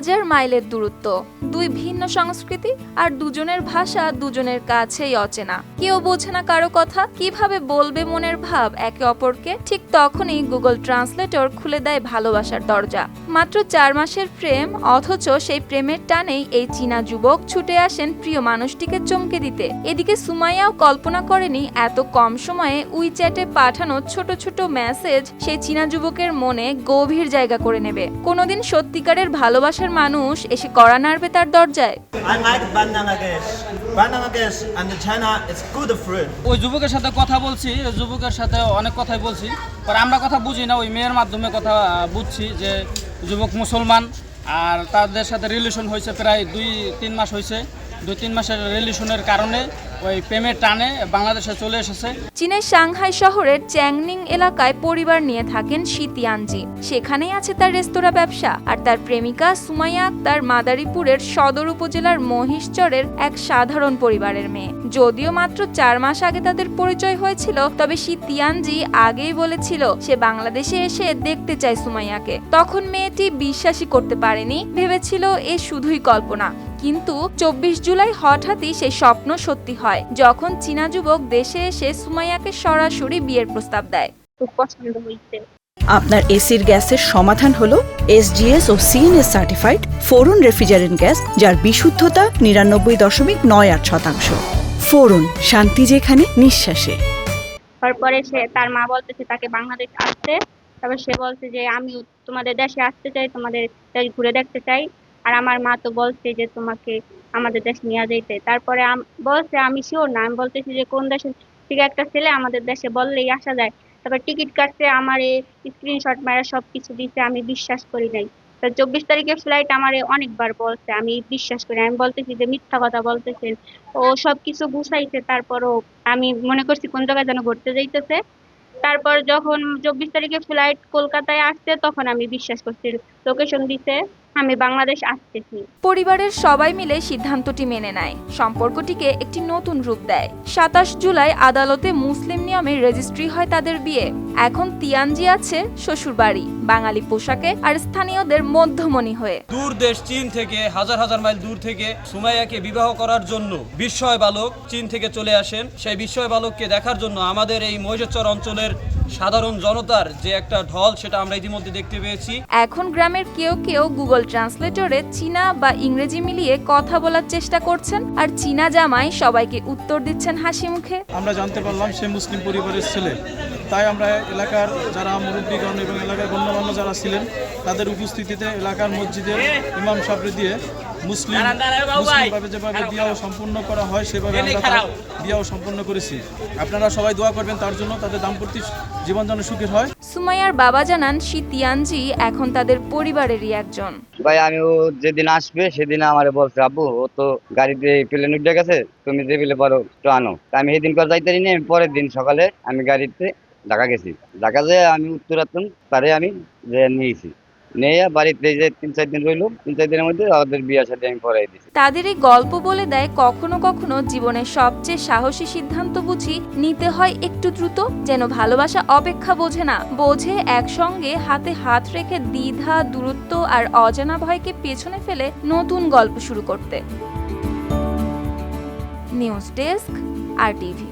হাজার মাইলের দূরত্ব। দুই ভিন্ন সংস্কৃতি আর দুজনের ভাষা দুজনের কাছেই অচেনা। কেউ বোঝে না কারও কথা, কীভাবে বলবে মনের ভাব একে অপরকে, ঠিক তখনই গুগল ট্রান্সলেটর খুলে দেয় ভালোবাসার দরজা। মাত্র চার মাসের প্রেম অথচ সেই প্রেমের টানেই এই চীনা যুবক ছুটে আসেন প্রিয় মানুষটিকে চমকে দিতে। এদিকে সুমাইয়াও কল্পনা করেনি এত কম সময়ে উইচ্যাটে পাঠানো ছোট ছোট মেসেজ সেই চীনা যুবকের মনে গভীর জায়গা করে নেবে। কোনোদিন সত্যিকারের ভালোবাসার মানুষ এসে কড়া নাড়বে তার দরজায়. ওই যুবকের সাথে কথা বলছি যুবকের সাথে অনেক কথাই বলছি পরে আমরা কথা বুঝি না ওই মেয়ের মাধ্যমে কথা বুঝছি যে যুবক মুসলমান, আর তাদের সাথে রিলেশন হয়েছে প্রায় দুই, তিন মাস হয়েছে। দুই, তিন মাসের রিলেশনের কারণে ওই প্রেমের টানে বাংলাদেশে চলে এসেছে। চীনের সাংহাই শহরের চ্যাংনিং এলাকায় পরিবার নিয়ে থাকেন শীতিয়ানজি সেখানেই আছে তার রেস্তোরাঁ ব্যবসা, আর তার প্রেমিকা সুমাইয়া আক্তার মাদারীপুরের সদর উপজেলার মহিষচরের এক সাধারণ পরিবারের মেয়ে। যদিও মাত্র চার মাস আগে তাদের পরিচয় হয়েছিল তবে সি শীতিয়ানজি আগেই বলেছিল সে বাংলাদেশে এসে দেখতে চায় সুমাইয়াকে। তখন মেয়েটি বিশ্বাসই করতে পারেনি ভেবেছিল এ শুধুই কল্পনা। কিন্তু চব্বিশ জুলাই হঠাৎই সেই স্বপ্ন সত্যি হয় যখন চীনা যুবক দেশে এসে সুমাইয়াকে সরাসরি বিয়ের প্রস্তাব দেয়। খুব পছন্দ হয়েছে। আপনার এসির গ্যাসের সমাধান হলো এসজিএস ও CNS certified Freon refrigerant gas যার বিশুদ্ধতা নিরানব্বই দশমিক নয় আট শতাংশ। ফোরন শান্তি যেখানে, নিঃশ্বাসে। তারপরে সে, তার মা বলতেছে, তাকে বাংলাদেশ আসতে। তারপর সে বলছে যে, আমি তোমাদের দেশে আসতে চাই, তোমাদের দেশ ঘুরে দেখতে চাই। আর আমার মা তো বলছে যে, তোমাকে আমাদের দেশ নিয়ে যাইতে তারপরে বলছে, আমি শিওর না। আমি বলতেছি যে, কোন দেশের থেকে একটা ছেলে আমাদের দেশে বললেই আসা যায়। তারপর টিকিট কাটছে আমার স্ক্রিনশট মারা সব কিছু দিচ্ছে আমি বিশ্বাস করি নাই। তো চব্বিশ তারিখের ফ্লাইট আমার অনেকবার বলছে, আমি বিশ্বাস করি, আমি বলতেছি যে মিথ্যা কথা বলতেছেন ও সব কিছু গুছাইছে, তারপরও আমি মনে করছি কোন জায়গায় যেন ঘুরতে যাইতেছে। তারপর যখন চব্বিশ তারিখে ফ্লাইট কলকাতায় আসছে, তখন আমি বিশ্বাস করছি লোকেশন দিছে, আমি বাংলাদেশ আসতেছি। পরিবারের সবাই মিলে সিদ্ধান্তটি মেনে নেয়। সম্পর্কটিকে একটি নতুন রূপ দেয়। সাতাশ জুলাই আদালতে মুসলিম নিয়মে রেজিস্ট্রি হয় তাদের বিয়ে। এখন তিয়ানজি আছে শ্বশুরবাড়ি বাঙালি পোশাকে আর স্থানীয়দের মধ্যমণি হয়ে। দূর দেশ চীন থেকে হাজার হাজার মাইল দূর থেকে সুমাইয়াকে বিবাহ করার জন্য বিস্ময় বালক চীন থেকে চলে আসেন। সেই বিস্ময় বালককে দেখার জন্য আমাদের এই মহিষচর অঞ্চলের সাধারণ জনতার যে একটা ঢল সেটা আমরা ইতিমধ্যে দেখতে পেয়েছি। এখন গ্রামের কেউ কেউ গুগল ট্রান্সলেটরে চীনা বা ইংরেজি মিলিয়ে কথা বলার চেষ্টা করছেন আর চীনা জামাই সবাইকে উত্তর দিচ্ছেন হাসি মুখে। আমরা জানতে পারলাম সে মুসলিম পরিবারের ছেলে। তাই আমরা এলাকার যারা মুরব্বীগণ এবং এলাকার গণ্যমান্য যারা ছিলেন তাদের উপস্থিতিতে এলাকার মসজিদের ইমাম সাবরে দিয়ে মুসলিম মুসলিমভাবে যেভাবে বিয়াও সম্পূর্ণ করা হয় সেভাবে আমরা তার বিয়াও সম্পূর্ণ করেছি। আপনারা সবাই দোয়া করবেন তার জন্য তাদের দাম্পত্য জীবন যেন সুখের হয়। সুমাইয়ার বাবা জানান শীতিয়ানজি এখন তাদের পরিবারেরই একজন। ভাই আমি ও যেদিন আসবে সেদিন আমার বলছে আব্বু ও তো গাড়িতে প্লেন উঠে গেছে তুমি যে বিলে পারো তো আনো। তা আমি সেদিন করে যাইতে পারিনি আমি পরের দিন সকালে আমি গাড়িতে ঢাকা গেছি। ঢাকা যেয়ে আমি উত্তরাতন তারে আমি যে নিয়েছি। নিয়ে বাড়িতে যে তিন চার দিন রইল, তিন চার দিনের মধ্যে ওদের বিয়ের সাথে আমি পড়াই তাদের এই গল্প বলে দেয়, কখনো কখনো জীবনের সবচেয়ে সাহসী সিদ্ধান্ত বুঝি নিতে হয় একটু দ্রুত, যেন ভালোবাসা অপেক্ষা বোঝে না। বোঝে একসঙ্গে হাতে হাত রেখে দ্বিধা, দূরত্ব আর অজানা ভয়কে পেছনে ফেলে নতুন গল্প শুরু করতে। News desk, R TV.